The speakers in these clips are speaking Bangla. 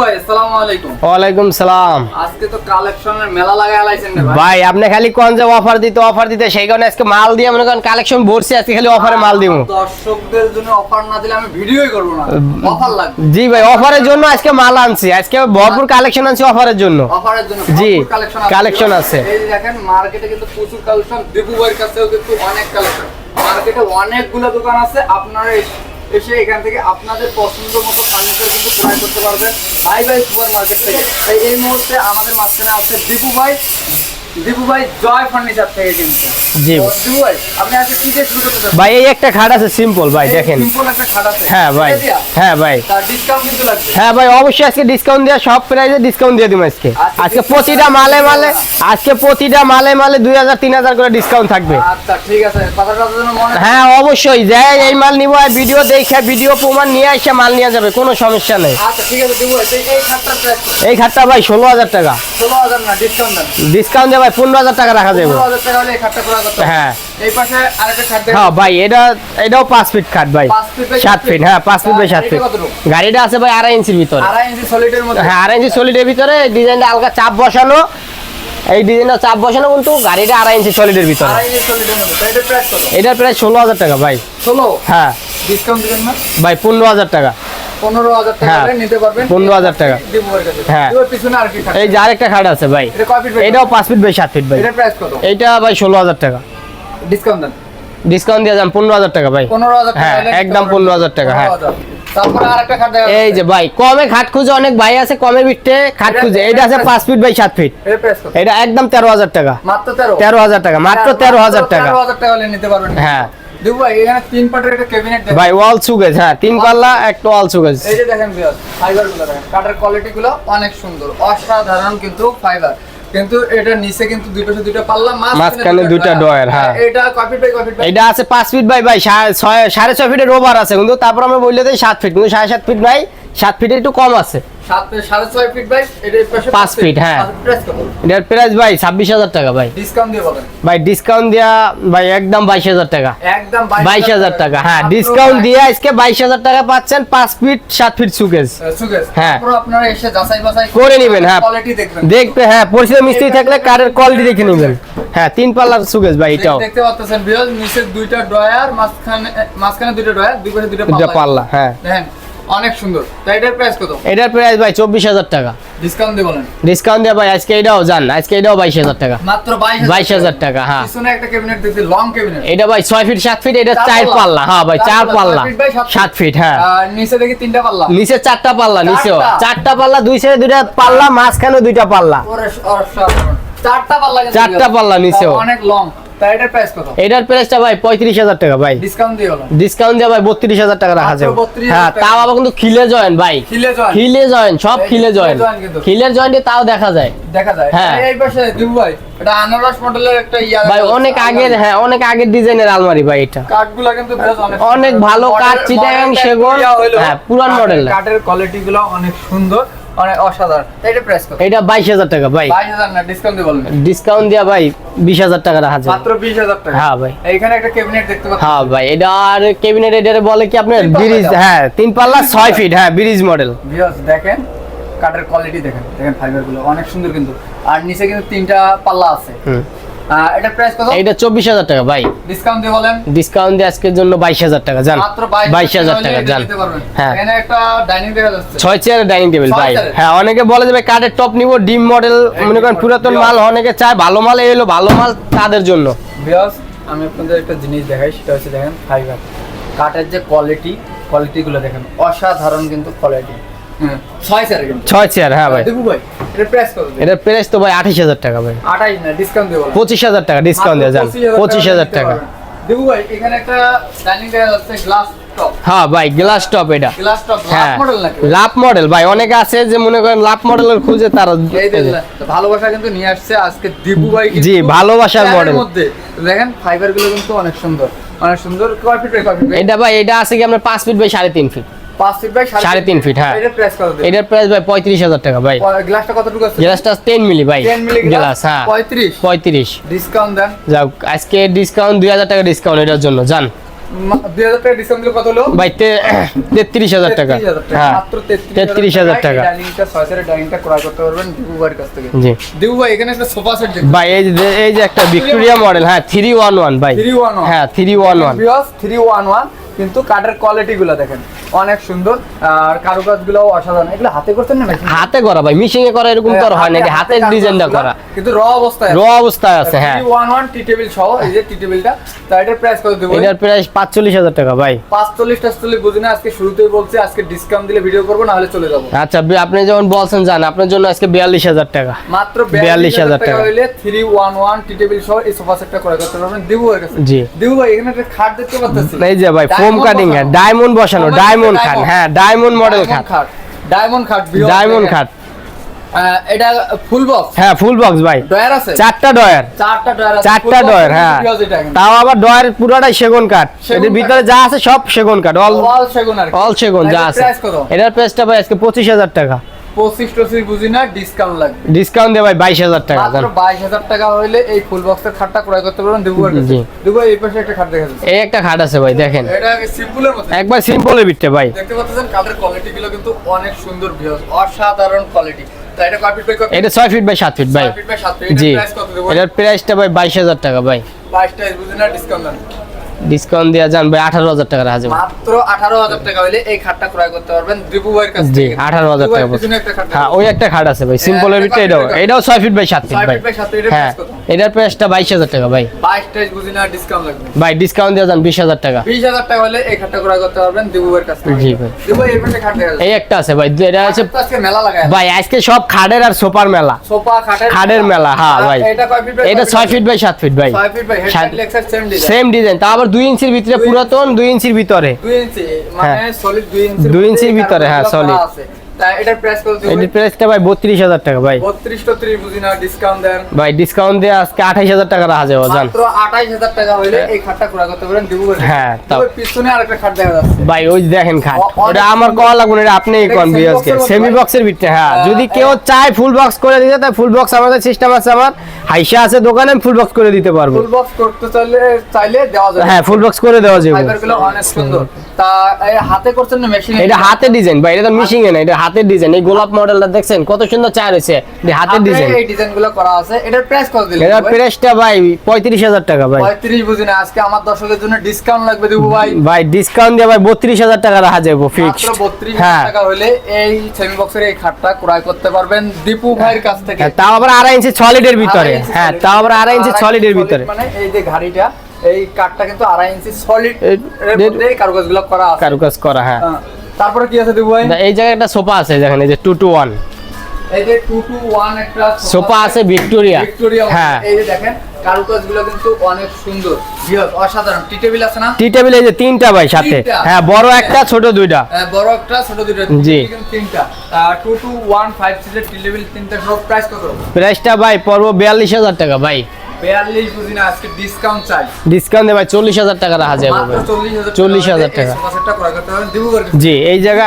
ভাই আসসালামু আলাইকুম। ওয়ালাইকুম সালাম। আজকে তো কালেকশনের মেলা লাগায় লাইছেন ভাই। ভাই আপনি খালি কোন যে অফার দিতে অফার দিতে সেই কারণে আজকে মাল দিয়ে মনে করেন কালেকশন ভরছি আজকে খালি অফারে মাল দিব দর্শকদের জন্য অফার না দিলে আমি ভিডিওই করব না। অফার লাগবে। জি ভাই অফারের জন্য আজকে মাল আনছি। আজকে ভরপুর কালেকশন আনছি অফারের জন্য। অফারের জন্য জি, কালেকশন আছে। এই দেখেন মার্কেটে কিন্তু প্রচুর কালেকশন দেবু ভাইয়ের কাছেও কিন্তু অনেক কালেকশন মার্কেটে অনেকগুলো দোকান আছে। আপনারা এস- এখান থেকে আপনাদের পছন্দ মতো ফার্নিচার কিন্তু ক্রয় করতে পারবেন। আই ভাই সুপার মার্কেট থেকে। তাই এই মুহূর্তে আমাদের মাঝখানে আছে দীপু ভাই। দীপু ভাই জয় ফার্নিচার থেকে কিন্তু জি। ভাই আপনি আজকে কি দিয়ে শুরু করতে ভাই এই একটা খাট আছে সিম্পল ভাই দেখেন। সিম্পল একটা খাট আছে। হ্যাঁ ভাই হ্যাঁ ভাই। তার ডিসকাউন্ট কিন্তু লাগবে। হ্যাঁ ভাই অবশ্যই আজকে ডিসকাউন্ট সব প্রাইসে ডিসকাউন্ট দিয়ে দিব আজকে। প্রতিটা। মালে মালে আজকে প্রতিটা মালে মালে দুই হাজার তিন হাজার করে ডিসকাউন্ট থাকবে। আচ্ছা ঠিক আছে। কথাটা যেন মনে হ্যাঁ অবশ্যই যে এই মাল নিব ভিডিও দেখে ভিডিও প্রমাণ নিয়ে এসে মাল নিয়ে যাবে কোনো সমস্যা নেই। আচ্ছা ঠিক আছে দীপু ভাই এই খাটটার প্রাইস এই খাটটা ভাই ষোলো হাজার টাকা। না ডিসকাউন্ট ডিসকাউন্ট ভাই পনেরো হাজার টাকা রাখা যাবে। হ্যাঁ। হ্যাঁ ভাই এটা এটাও পাঁচ ফিট খাট ভাই। সাত ফিট হ্যাঁ পাঁচ ফিট বাই সাত ফিট। গাড়িটা আছে ভাই আড়াই ইঞ্চির ভিতরে। হ্যাঁ আড়াই ইঞ্চি সলিডের ভিতরে। ডিজাইনটা হালকা চাপ বসানো। এই ডিজাইনটা চাপ বসানো কিন্তু গাড়িটা আড়াই ইঞ্চি সলিডের ভিতরে। এটার প্রায় ষোলো হাজার টাকা ভাই। ষোলো? হ্যাঁ। ডিসকাউন্ট ভাই পনেরো হাজার টাকা। পনেরো হাজার টাকা হ্যাঁ। হলে নিতে পারবেন। 15,000 টাকা। দিব ওর কাছে। হ্যাঁ। এই যে আরেকটা খাট আছে ভাই। এটা এটাও পাঁচ ফিট বাই সাত ফিট ভাই। প্রাইস ভাই ষোলো হাজার টাকা। ডিসকাউন্ট দেন। ডিসকাউন্ট দিয়ে যান পনেরো হাজার টাকা ভাই। পনেরো হাজার হ্যাঁ, একদম পারবেন। 15,000 টাকা, হ্যাঁ। 15,000 তারপরে আরেকটা খাট দেখা এই যে ভাই কমে খাট খুঁজে অনেক ভাই আছে কমে বিটে খাট এটা- খুঁজে। এটা এটা আছে পাঁচ ফিট বাই সাত ফিট। এটা একদম তেরো হাজার টাকা। তেরো। হাজার টাকা মাত্র তেরো হাজার টাকা। হাজার হ্যাঁ। ভাই এখানে তিন পাটের একটা ক্যাবিনেট ভাই ওয়াল সুগেজ হ্যাঁ তিন পাল্লা একটা ওয়াল সুগেজ এই যে দেখেন বিয়াস ফাইবারগুলো দেখেন। কাঠের কোয়ালিটি গুলো অনেক সুন্দর অসাধারণ কিন্তু ফাইবার কিন্তু নিচে কিন্তু দুই পাশে দুইটা পাল্লা মাঝখানে দুইটা ডয়ার, হ্যাঁ। এটা কপি বাই কপি এটা আছে পাঁচ ফিট বাই ভাই সাড়ে ছয় সাড়ে ছয় ফিটের ওভার আছে কিন্তু তারপর আমি বললে দিই সাত ফিট কিন্তু সাড়ে সাত ফিট ভাই সাত ফিটের একটু কম আছে। ফিট পাঁচ feet, হ্যাঁ। এটার প্রাইস ভাই ছাব্বিশ হাজার টাকা ভাই। ডিসকাউন্ট দিয়ে বলেন। ভাই ডিসকাউন্ট দেওয়া ভাই একদম বাইশ হাজার টাকা। একদম বাইশ হাজার টাকা। হ্যাঁ ডিসকাউন্ট দিয়ে আজকে বাইশ হাজার টাকা পাচ্ছেন পাঁচ ফিট সাত ফিট সুকেজ হ্যাঁ। তারপর আপনারা এসে যাচাই বাছাই করে নিবেন, হ্যাঁ। কোয়ালিটি দেখবেন। দেখবে হ্যাঁ পরিচিত মিস্ত্রি থাকলে কারের কোয়ালিটি দেখে নেবেন। হ্যাঁ তিন পাল্লার সুকেজ ভাই এটাও। দেখতে পাচ্ছেন বিয়াস নিচে দুইটা ড্রয়ার মাঝখানে মাঝখানে দুইটা ড্রয়ার দুই পাশে দুইটা দুইটা পাল্লা হ্যাঁ। দেখেন অনেক সুন্দর। তো এটার প্রাইস কত? এটার প্রাইস ভাই চব্বিশ হাজার টাকা। ডিসকাউন্ট দিয়ে বলেন। ডিসকাউন্ট দিয়ে ভাই আজকে এটাও জান আজকে এটাও বাইশ হাজার টাকা। মাত্র বাইশ বাইশ হাজার টাকা হ্যাঁ। পিছনে একটা ক্যাবিনেট দেখছি লং ক্যাবিনেট এটা ভাই ছয় ফিট সাত ফিট এটা চার পাল্লা। হ্যাঁ ভাই চার পাল্লা, সাত ফিট হ্যাঁ। নিচে দেখি তিনটা পাল্লা। নিচে চারটা পাল্লা নিচেও চারটা। পাল্লা দুই সাইডে দুইটা পাল্লা মাঝখানে দুইটা পাল্লা। চারটা পাল্লা চারটা পাল্লা নিচেও। অনেক লং তাই এটার প্রাইস কত? এটার প্রাইসটা ভাই পঁয়ত্রিশ হাজার টাকা ভাই। ডিসকাউন্ট দিয়ে বলেন ডিসকাউন্ট দিয়ে ভাই বত্রিশ হাজার টাকা রাখা যাবে। হ্যাঁ তাও আবার কিন্তু খিলে জয়েন ভাই। খিলে জয়েন খিলে জয়েন সব খিলে জয়েন খিলের জয়েন্টে তাও দেখা যায়। দেখা যায়। হ্যাঁ। এই পাশে দিবু ভাই এটা আনারস মডেলের একটা ইয়া ভাই অনেক আগের হ্যাঁ অনেক আগের ডিজাইনের আলমারি ভাই এটা। কাঠগুলা কিন্তু বেশ অনেক অনেক ভালো কাঠ, চিটাগাং, সেগুন। হ্যাঁ, পুরান মডেল কাঠের কোয়ালিটি গুলো অনেক সুন্দর। অনেক অসাধারণ। এটা প্রাইস কত? এটা বাইশ হাজার টাকা ভাই। বাইশ হাজার না ডিসকাউন্ট দিয়ে বলবেন ডিসকাউন্ট দিয়া ভাই বিশ হাজার টাকা রাখা যাবে মাত্র বিশ হাজার টাকা? হ্যাঁ ভাই। এইখানে একটা ক্যাবিনেট দেখতে পাচ্ছেন হ্যাঁ ভাই এটা আর ক্যাবিনেট এটার বলে কি আপনার ব্রিজ? হ্যাঁ তিন পাল্লা ছয় ফিট হ্যাঁ ব্রিজ মডেল ভিউয়ার্স দেখেন কাঠের কোয়ালিটি দেখেন। দেখেন ফাইবারগুলো অনেক সুন্দর কিন্তু। আর নিচে কিন্তু তিনটা পাল্লা আছে। হুম। প্রাইস কত? হাজার টাকা ভাই। ডিসকাউন্ট দিয়ে বলেন। ডিসকাউন্ট দিয়ে আজকের জন্য বাইশ হাজার টাকা জান। মাত্র টাকা জান। হ্যাঁ। এখানে একটা ডাইনিং দেখা যাচ্ছে ছয় চেয়ার ডাইনিং টেবিল ভাই। হ্যাঁ অনেকে বলে যে ভাই কাঠের টপ নিব ডিম মডেল মনে করেন পুরাতন মাল অনেকে চায় ভালো মাল এলো ভালো মাল তাদের জন্য। আমি আপনাদের একটা জিনিস দেখাই সেটা হচ্ছে দেখেন ফাইবার কাঠের যে কোয়ালিটি কোয়ালিটি গুলো দেখেন অসাধারণ কিন্তু কোয়ালিটি হ্যাঁ ছয় কিন্তু। ছয় চেয়ার হ্যাঁ ভাই। দেবু ভাই প্রাইস প্রাইস তো ভাই আঠাশ হাজার টাকা ভাই। না ডিসকাউন্ট পঁচিশ হাজার টাকা ডিসকাউন্ট দেওয়া যান পঁচিশ হাজার টাকা দেবু ভাই এখানে একটা ডাইনিং দেখা যাচ্ছে গ্লাস টপ হ্যাঁ ভাই গ্লাস টপ এটা। গ্লাস টপ হ্যাঁ। মডেল নাকি? লাভ মডেল ভাই অনেকে আছে যে মনে করেন লাভ মডেলের খুঁজে তারা এই ভালোবাসা কিন্তু নিয়ে আসছে আজকে দিবু ভাই জি, ভালোবাসার চারের মধ্যে। দেখেন ফাইবারগুলো কিন্তু অনেক সুন্দর অনেক সুন্দর কয় ফিট কয় ফিট এটা ভাই এটা আছে কি ফিট বাই সাড়ে তিন ফিট 5 ফিট ফিট প্রাইস কত ভাই 35000 টাকা ভাই। ভাই 10 মিলি গ্লাস হ্যাঁ। 35 35 ডিসকাউন্ট এটার জন্য জান 2000 টাকা ডিসকাউন্ট কত টাকা। এই যে একটা ভিক্টোরিয়া মডেল হ্যাঁ 311 ভাই। 311 হ্যাঁ 311 311 কিন্তু কাঠের কোয়ালিটি গুলো দেখেন। অনেক সুন্দর আর কারুকাজগুলো অসাধারণ। এগুলো হাতে করতেন না নাকি হাতে করা ভাই মিশিং এ করা এরকম তো আর হয় না যে হাতের ডিজাইনটা করা। কিন্তু র অবস্থায় র অবস্থায় আছে হ্যাঁ। ওয়ান ওয়ান টি টেবিল সহ এই যে টি টেবিলটা তা এটার প্রাইস কত দেবো এটার প্রাইস পাঁচচল্লিশ হাজার টাকা ভাই। পাঁচচল্লিশ টাচল্লিশ বুঝি না আজকে শুরুতেই বলছি আজকে ডিসকাউন্ট দিলে ভিডিও করব না হলে চলে যাব। আচ্ছা আপনি যেমন বলছেন জান আপনার জন্য আজকে বিয়াল্লিশ হাজার টাকা। মাত্র 42,000 42,000 টাকা। হইলে 311 টি টেবিল সহ এই সোফা সেটটা করে করতে পারবেন। দিবু ভাইয়ের কাছে। জি। দিবু ভাই এখানে একটা খাট দেখতে পাচ্ছেন এই যে ভাই ফোম কাটিং হ্যাঁ ডায়মন্ড বসানো ডায়মন্ড খাট হ্যাঁ ডায়মন্ড মডেল খাট। ডায়মন্ড খাট ডায়মন্ড খাট। এটা ফুল বক্স হ্যাঁ ফুল বক্স ভাই। ডয়ার আছে? চারটা ডয়ার চারটা ডয়ার চারটা ডয়ার হ্যাঁ। তাও আবার ডয়ার পুরোটাই সেগুন কাঠ। এদের এর ভিতরে যা আছে সব সেগুন কাঠ অল অল সেগুন আর অল সেগুন যা আছে। এটার প্রাইসটা ভাই আজকে পঁচিশ হাজার টাকা। 25 টসির বুঝি না ডিসকাউন্ট লাগবে। ডিসকাউন্ট দিয়ে ভাই বাইশ হাজার টাকা মাত্র 22000 টাকা হইলে এই ফুল বক্সের খাটটা ক্রয় করতে পারবেন দিবু ভাইয়ের জি। দিবু এই পাশে একটা খাট দেখা যাচ্ছে। এই একটা খাট আছে ভাই দেখেন। এটা সিম্পলের মতো। একবার সিম্পলের বিটটা ভাই। দেখতে পাচ্ছেন কাঠের কোয়ালিটি গুলো কিন্তু অনেক সুন্দর ভিউস অসাধারণ কোয়ালিটি এটা ছয় ফিট বাই সাত ফিট ভাই। জি। এটার প্রাইসটা ভাই বাইশ হাজার টাকা ভাই। বাইশটা বুঝি না ডিসকাউন্ট দেন ডিসকাউন্ট দেওয়া যান ভাই আঠারো হাজার টাকা রাখা যাবে মাত্র আঠারো হাজার টাকা হইলে এই খাটটা ক্রয় করতে পারবেন দিবু ভাইয়ের কাছ জি থেকে। আঠারো হাজার টাকা হ্যাঁ ওই একটা খাট আছে ভাই সিম্পলের একটা বিটটা এটাও এটাও ছয় ফিট বাই সাত ফিট ভাই ফিট বাই সাত ফিট এটার হ্যাঁ এটার প্রাইসটা বাইশ হাজার টাকা ভাই। বাইশটা বুঝি না ডিসকাউন্ট লাগবে। ভাই ডিসকাউন্ট দেওয়া যান বিশ হাজার টাকা। বিশ হাজার টাকা হলে এই খাটটা ক্রয় করতে পারবেন দিবু ভাইয়ের কাছ থেকে। জি ভাই। ভাই এই পাশে খাট দেখা এই একটা আছে ভাই এটা তো আজকে মেলা লাগায় ভাই আজকে সব খাটের আর সোফার মেলা। সোফা খাটের খাটের মেলা, হ্যাঁ, ভাই। এটা কয় ফিট এটা ছয় ফিট? বাই সাত ফিট ভাই। ছয় feet by same design same design তা আবার দুই ইঞ্চির ভিতরে পুরাতন দুই ইঞ্চির ভিতরে দুই ইঞ্চি মানে হ্যাঁ। সলিড দুই ইঞ্চি দুই ইঞ্চির ভিতরে, হ্যাঁ, solid। এটার প্রাইস কত প্রাইসটা ভাই? বত্রিশ হাজার টাকা ভাই। বত্রিশ টত্রিশ বুঝি না ডিসকাউন্ট দেন। ভাই ডিসকাউন্ট দিয়ে আজকে আঠাইশ হাজার টাকা রাখা যাবে জান। মাত্র আঠাইশ হাজার টাকা হইলে এই খাটটা ক্রয় করতে পারেন দিবু হ্যাঁ। পিছনে আরেকটা খাট দেখা যাচ্ছে। ভাই ওই দেখেন খাট। ওটা আমার। কওয়া লাগবে না এটা আপনিই কোন আজকে সেমি বক্সের ভিতরে হ্যাঁ। হ্যাঁ, যদি কেউ চায় ফুল বক্স করে দিতে তাই ফুল বক্স আমাদের সিস্টেম আছে আমার। হাইসা আছে দোকানে ফুল বক্স করে দিতে পারব। ফুল বক্স করতে চাইলে চাইলে দেওয়া যাবে। হ্যাঁ ফুল বক্স করে দেওয়া যাবে। ফাইবারগুলো অনেক সুন্দর। হাতে করছেন না এটা হাতের ডিজাইন ভাই এটা তো মিশিং না এটা হাতের ডিজাইন এই গোলাপ মডেলটা দেখছেন কত সুন্দর চায় রয়েছে এটা হাতের ডিজাইন এই ডিজাইন করা আছে। এটার প্রাইস কত দিলেন এটার প্রাইসটা ভাই পঁয়ত্রিশ হাজার টাকা ভাই। পঁয়ত্রিশ বুঝি না আজকে আমার দর্শকের জন্য ডিসকাউন্ট লাগবে দিবু ভাই। ভাই ডিসকাউন্ট দিয়ে ভাই বত্রিশ হাজার টাকা রাখা যাব মাত্র ফিক্সড বত্রিশ টাকা হলে এই সেমি বক্সের এই খাটটা ক্রয় করতে পারবেন দীপু ভাইয়ের কাছ থেকে। তাও আবার আড়াই ইঞ্চি সলিডের ভিতরে। হ্যাঁ তাও আবার ইঞ্চি সলিডের ভিতরে। মানে এই যে ঘাড়িটা এই কাঠটা কিন্তু আড়াই ইঞ্চি সলিড করা আছে। কারুকাজ করা হ্যাঁ। হ্যাঁ। তারপরে কি আছে দিবু ভাই? এই জায়গায় একটা সোফা আছে এই যে টু টু ওয়ান এই যে টু টু ওয়ান একটা সোফা আছে। ভিক্টোরিয়া। ভিক্টোরিয়া হ্যাঁ। এই যে দেখেন কারুকাজগুলো কিন্তু অনেক সুন্দর। বৃহৎ অসাধারণ। টি টেবিল আছে না? টি টেবিল এই যে তিনটা ভাই সাথে। হ্যাঁ বড় একটা ছোট দুইটা। বড় একটা ছোট দুটো জি। তিনটা। টু টু ওয়ান ফাইভ সিটের টি টেবিল তিনটা সব প্রাইস কত? প্রাইসটা ভাই পড়ব বিয়াল্লিশ হাজার টাকা ভাই। বিয়াল্লিশ বুঝি না আজকে ডিসকাউন্ট চাই। ডিসকাউন্ট চল্লিশ হাজার টাকা রাখা যাবে মাত্র ভাই। চল্লিশ হাজার চল্লিশ হাজার টাকা। সেটটা করতে পারেন দিবু করে জি এই জায়গা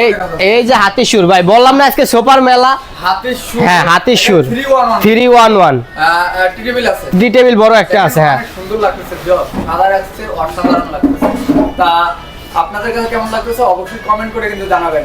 এই এই যে হাতির সুর ভাই বললাম না আজকে সোপার মেলা? হাতের সুর হ্যাঁ হাতির সুর three one one three one one tea table আছে। টি টেবিল বড় একটা আছে হ্যাঁ। সুন্দর লাগতেছে জব কালার আসছে অসাধারণ লাগতেছে। তা আপনাদের কাছে কেমন লাগতেছে? অবশ্যই কমেন্ট করে কিন্তু জানাবেন।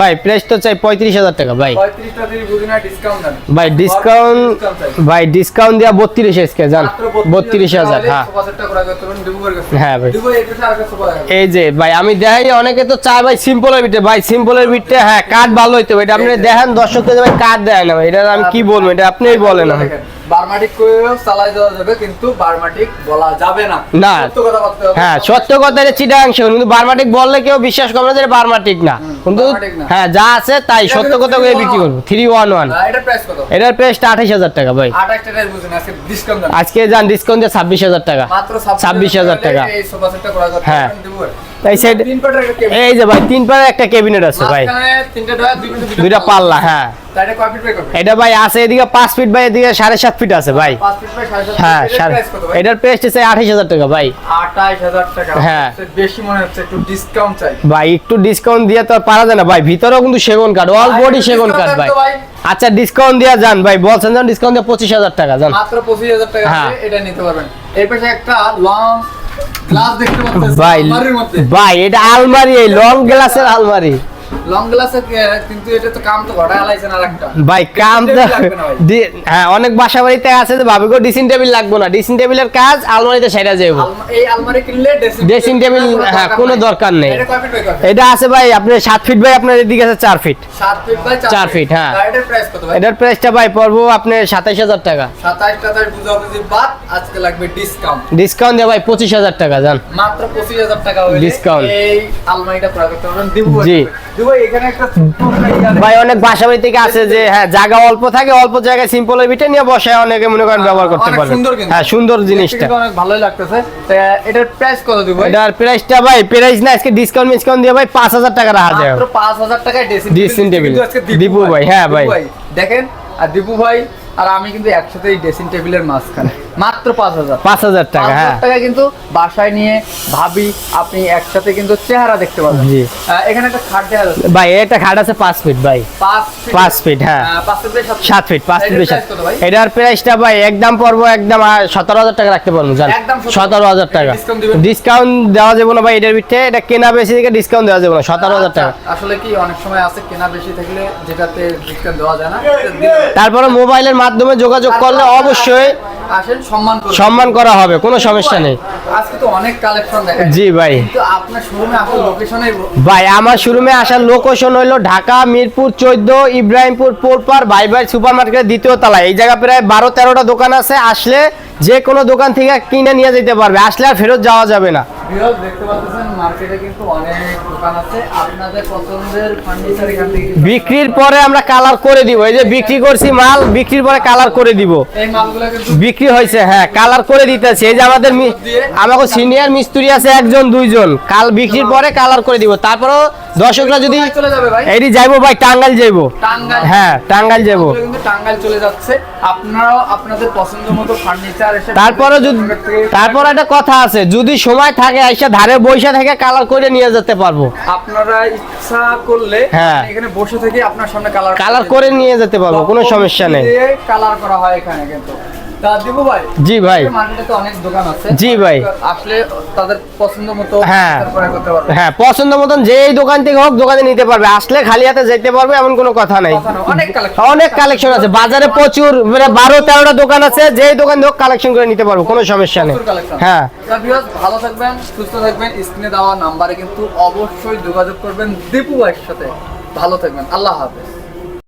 ভাই? প্রাইস তো চাই পঁয়ত্রিশ হাজার টাকা ভাই। না ভাই ডিসকাউন্ট ভাই ডিসকাউন্ট দেওয়া বত্রিশ এসকে জান। বত্রিশ হাজার হ্যাঁ। হ্যাঁ ভাই। এই যে ভাই আমি দেখাই অনেকে তো চায় ভাই সিম্পলের বিটে ভাই সিম্পলের বিটে হ্যাঁ কাঠ ভালো হইতো এটা আপনি দেখেন দর্শকদের ভাই কাঠ দেয় না ভাই। এটা আমি কি বলব? এটা আপনিই বলেন এখন। দেখেন, চালাই দেওয়া যাবে কিন্তু বারমাটিক বলা যাবে না। না। সত্য কথা বলতে হবে। হ্যাঁ সত্য কথা এটা চিটাংশ কিন্তু বারমাটিক বললে কেউ বিশ্বাস করবে না যে বারমাটিক না। কিন্তু হ্যাঁ যা আছে তাই সত্য কথা বলে বিক্রি করব। থ্রি ওয়ান ওয়ান এটার প্রাইস কত? এটার প্রাইসটা আঠাশ হাজার টাকা ভাই। আজকে যান ডিসকাউন্ট দিয়ে ছাব্বিশ হাজার টাকা। মাত্র ছাব্বিশ হাজার টাকা। হ্যাঁ। এই সাইড- এই যে ভাই তিন পারে একটা ক্যাবিনেট আছে ভাই। দুইটা পাল্লা হ্যাঁ। এটা ভাই আছে এদিকে পাঁচ ফিট ভাই এদিকে সাড়ে সাত ফিট আছে ভাই। হ্যাঁ এটার প্রাইস চাই আঠাশ হাজার টাকা ভাই। হ্যাঁ। বেশি মনে হচ্ছে একটু ডিসকাউন্ট চাই। ভাই একটু ডিসকাউন্ট দিয়ে তো পারা যায় না ভাই। ভিতরেও কিন্তু সেগুন কাঠ অল বডি সেগুন কাঠ ভাই। আচ্ছা ডিসকাউন্ট দিয়ে যান ভাই। বলছেন যান ডিসকাউন্ট দিয়ে পঁচিশ হাজার টাকা যান। মাত্র পঁচিশ হাজার টাকা হ্যাঁ। এটা নিতে পারবেন। এই পাশে একটা লং ভাই ভাই এটা আলমারি এই লং গ্লাসের আলমারি। লং গ্লাসের কিন্তু এটা তো কাম তো ঘটায় আলাইছেন আর ভাই কাম তো লাগবে না ভাই। দি- হ্যাঁ অনেক বাসা বাড়িতে আছে যে ভাবি গো ড্রেসিং টেবিল লাগবে না। ড্রেসিং টেবিলের কাজ আলমারিতে সেটা যাইব। এই আলমারি কিনলে ড্রেসিং Dressing হ্যাঁ, কোনো দরকার নেই। এটা কয় ফিট আছে ভাই আপনার ফিট আপনার এদিকে আছে হ্যাঁ। এটার প্রাইস কত ভাই? এটার প্রাইসটা ভাই পড়ব আপনার সাতাইশ হাজার টাকা। সাতাশ টাকার বুঝাবুঝি বাদ আজকে লাগবে ডিসকাউন্ট ডিসকাউন্ট দিয়ে ভাই পঁচিশ হাজার টাকা যান মাত্র পঁচিশ হাজার টাকা হলে Discount। এই আলমারিটা ক্রয় করতে পারবেন দিবু জি। ভাই, অনেক বাসা বাড়ি থেকে আছে যে হ্যাঁ জায়গা অল্প থাকে অল্প জায়গায় সিম্পলের ভিটে নিয়ে বসায় অনেকে মনে করেন ব্যবহার করতে পারবে। হ্যাঁ সুন্দর জিনিসটা। অনেক ভালোই লাগতেছে। এটার প্রাইস কত দিব এটার প্রাইসটা ভাই প্রাইস না আজকে ডিসকাউন্ট দিয়ে ভাই পাঁচ হাজার টাকা রাখা যায় মাত্র টাকায় ড্রেসিং আজকে দীপু ভাই, হ্যাঁ ভাই। দেখেন আর দীপু ভাই আর আমি কিন্তু একসাথে এই ড্রেসিং টেবিলের মাঝখানে। মাত্র পাঁচ হাজার। পাঁচ হাজার টাকা হ্যাঁ। টাকা কিন্তু বাসায় নিয়ে ভাবি আপনি একসাথে কিন্তু চেহারা দেখতে পাবেন। জি। এখানে একটা খাট দেওয়া যাচ্ছে। ভাই এটা খাট আছে পাঁচ ফিট ভাই। পাঁচ feet, হ্যাঁ। সাত সাত ফিট পাঁচ ফিট ভাই? এটার প্রাইসটা ভাই একদম পড়ব একদম সতেরো হাজার টাকা রাখতে পারব জান। একদম 17,000 সতেরো হাজার টাকা। ডিসকাউন্ট দেওয়া যাবে না ভাই এটার ভিতরে। এটা কেনা বেশি থেকে ডিসকাউন্ট দেওয়া যাবে না সতেরো হাজার টাকা। আচ্ছা, আসলে কি অনেক সময় আছে কেনা বেশি থাকলে যেটাতে ডিসকাউন্ট দেওয়া যায় না তারপরে মোবাইলের মাধ্যমে যোগাযোগ করলে অবশ্যই আসেন সম্মান করা। হবে কোনো সমস্যা নেই। আজকে তো অনেক কালেকশন দেখা জি ভাই। ভাই আমার শোরুমে আসার লোকেশন হলো ঢাকা মিরপুর চোদ্দ ইব্রাহিমপুর পোরপার ভাই ভাই সুপার মার্কেটের দ্বিতীয় তলায়। এই জায়গা প্রায় বারো তেরোটা দোকান আছে। আসলে যে কোনো দোকান থেকে কিনে নিয়ে যেতে পারবে। আসলে আর ফেরত যাওয়া যাবে না। দেখতে পাচ্ছেন মার্কেটে কিন্তু অনেক দোকান আছে। আপনাদের পছন্দের ফার্নিচার এখান থেকে বিক্রির পরে আমরা কালার করে দিব। এই যে বিক্রি করছি মাল বিক্রির পরে কালার করে দিব। এই মালগুলো কিন্তু বিক্রি হয়েছে হ্যাঁ কালার করে দিতেছি। এই যে আমাদের আমাকে সিনিয়র মিস্ত্রি আছে একজন দুইজন। কাল বিক্রির পরে কালার করে দিব। তারপরেও দর্শকরা যদি এটি যাইবো ভাই টাঙ্গাইল যাইবো। হ্যাঁ টাঙ্গাইল যাব মালগুলো টাঙ্গাইল চলে যাচ্ছে। আপনারাও আপনাদের পছন্দ মতো ফার্নিচার এসে তারপরে যদি তারপর একটা কথা আছে যদি সময় থাকে আইসা ধারে বৈশা থেকে কালার করে নিয়ে যেতে পারব। আপনারা ইচ্ছা করলে হ্যাঁ। এখানে বসে থেকে আপনার সামনে কালার কালার করে নিয়ে যেতে পারব কোনো সমস্যা নেই। কালার করা হয় এখানে কিন্তু। জি ভাই। জি ভাই। হ্যাঁ। হ্যাঁ পছন্দ মতন যেই দোকান থেকে হোক দোকানে নিতে পারবে। আসলে খালি হাতে যেতে পারবে এমন কোনো কথা নাই। অনেক কালেকশন আছে। বাজারে প্রচুর মানে বারো তেরোটা দোকান আছে যেই দোকান থেকে হোক কালেকশন করে নিতে পারব কোনো সমস্যা নেই। হ্যাঁ। ভালো থাকবেন সুস্থ থাকবেন স্ক্রিনে দেওয়া নাম্বারে কিন্তু অবশ্যই যোগাযোগ করবেন দীপু ভাইয়ের সাথে। ভালো থাকবেন। আল্লাহ হাফেজ।